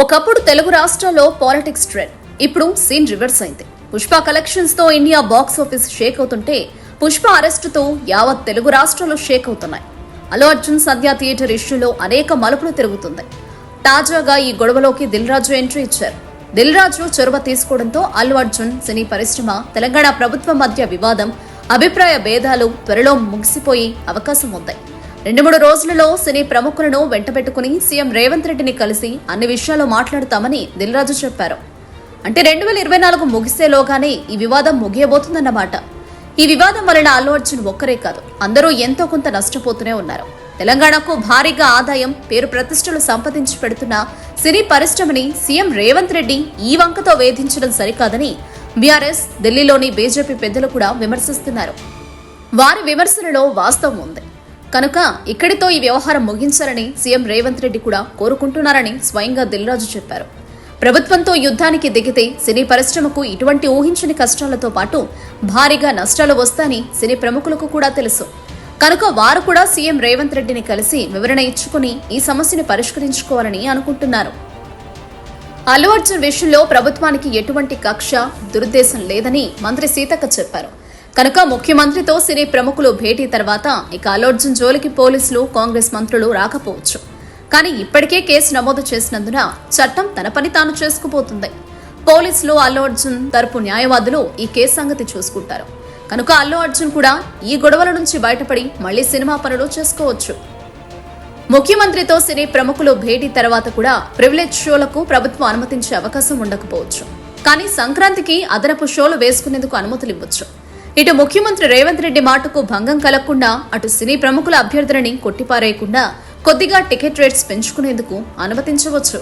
ఒకప్పుడు తెలుగు రాష్ట్రాల్లో politics trend ఇప్పుడు సీన్ రివర్స్ అయింది. పుష్ప కలెక్షన్స్తో ఇండియా బాక్స్ ఆఫీస్ షేక్ అవుతుంటే పుష్ప అరెస్టుతో యావత్ తెలుగు రాష్ట్రాలు షేక్ అవుతున్నాయి. అల్లు అర్జున్ సంధ్యా థియేటర్ ఇష్యూలో అనేక మలుపులు తిరుగుతుంది. తాజాగా ఈ గొడవలోకి దిల్ రాజు ఎంట్రీ ఇచ్చారు. దిల్ రాజు చొరవ తీసుకోవడంతో అల్లు అర్జున్ సినీ పరిశ్రమ తెలంగాణ ప్రభుత్వం మధ్య వివాదం అభిప్రాయ భేదాలు త్వరలో ముగిసిపోయే అవకాశం ఉంది. రెండు మూడు రోజులలో సినీ ప్రముఖులను వెంటబెట్టుకుని సీఎం రేవంత్ రెడ్డిని కలిసి అన్ని విషయాలు మాట్లాడతామని దిల్రాజు చెప్పారు. అంటే రెండు వేల ఇరవై నాలుగు ముగిసేలోగానే ఈ వివాదం ముగియబోతుందన్నమాట. ఈ వివాదం వలన అల్లు అర్జున్ ఒక్కరే కాదు అందరూ ఎంతో కొంత నష్టపోతూనే ఉన్నారు. తెలంగాణకు భారీగా ఆదాయం పేరు ప్రతిష్టలు సంపాదించి పెడుతున్న సినీ పరిశ్రమని సీఎం రేవంత్ రెడ్డి ఈ వంకతో వేధించడం సరికాదని బీఆర్ఎస్ ఢిల్లీలోని బీజేపీ పెద్దలు కూడా విమర్శిస్తున్నారు. వారి విమర్శలలో వాస్తవం ఉంది. కనుక ఇక్కడితో ఈ వ్యవహారం ముగించాలని సీఎం రేవంత్ రెడ్డి కూడా కోరుకుంటున్నారని స్వయంగా దిల్రాజు చెప్పారు. ప్రభుత్వంతో యుద్ధానికి దిగితే సినీ పరిశ్రమకు ఇటువంటి ఊహించని కష్టాలతో పాటు భారీగా నష్టాలు వస్తాయని సినీ ప్రముఖులకు కూడా తెలుసు. కనుక వారు కూడా సీఎం రేవంత్ రెడ్డిని కలిసి వివరణ ఇచ్చుకుని ఈ సమస్యను పరిష్కరించుకోవాలని అనుకుంటున్నారు. అల్లు అర్జున్ విషయంలో ప్రభుత్వానికి ఎటువంటి కక్ష దురుద్దేశం లేదని మంత్రి సీతక్క చెప్పారు. కనుక ముఖ్యమంత్రితో సినీ ప్రముఖులు భేటీ తర్వాత ఇక అల్లు అర్జున్ జోలికి పోలీసులు కాంగ్రెస్ మంత్రులు రాకపోవచ్చు. కానీ ఇప్పటికే కేసు నమోదు చేసినందున చట్టం తన పని తాను చేసుకుపోతుంది. పోలీసులు అల్లు అర్జున్ తరపు న్యాయవాదులు ఈ కేసు సంగతి చూసుకుంటారు. కనుక అల్లు అర్జున్ కూడా ఈ గొడవల నుంచి బయటపడి మళ్ళీ సినిమా పనులు చేసుకోవచ్చు. ముఖ్యమంత్రితో సినీ ప్రముఖులు భేటీ తర్వాత కూడా ప్రివిలేజ్ షోలకు ప్రభుత్వం అనుమతించే అవకాశం ఉండకపోవచ్చు. కానీ సంక్రాంతికి అదనపు షోలు వేసుకునేందుకు అనుమతులు ఇవ్వచ్చు ఇటు ముఖ్యమంత్రి రేవంత్ రెడ్డి మాటకు భంగం కలగకుండా అటు సినీ ప్రముఖుల అభ్యర్థులని కొట్టిపారేయకుండా కొద్దిగా టికెట్ రేట్స్ పెంచుకునేందుకు అనుమతించవచ్చు.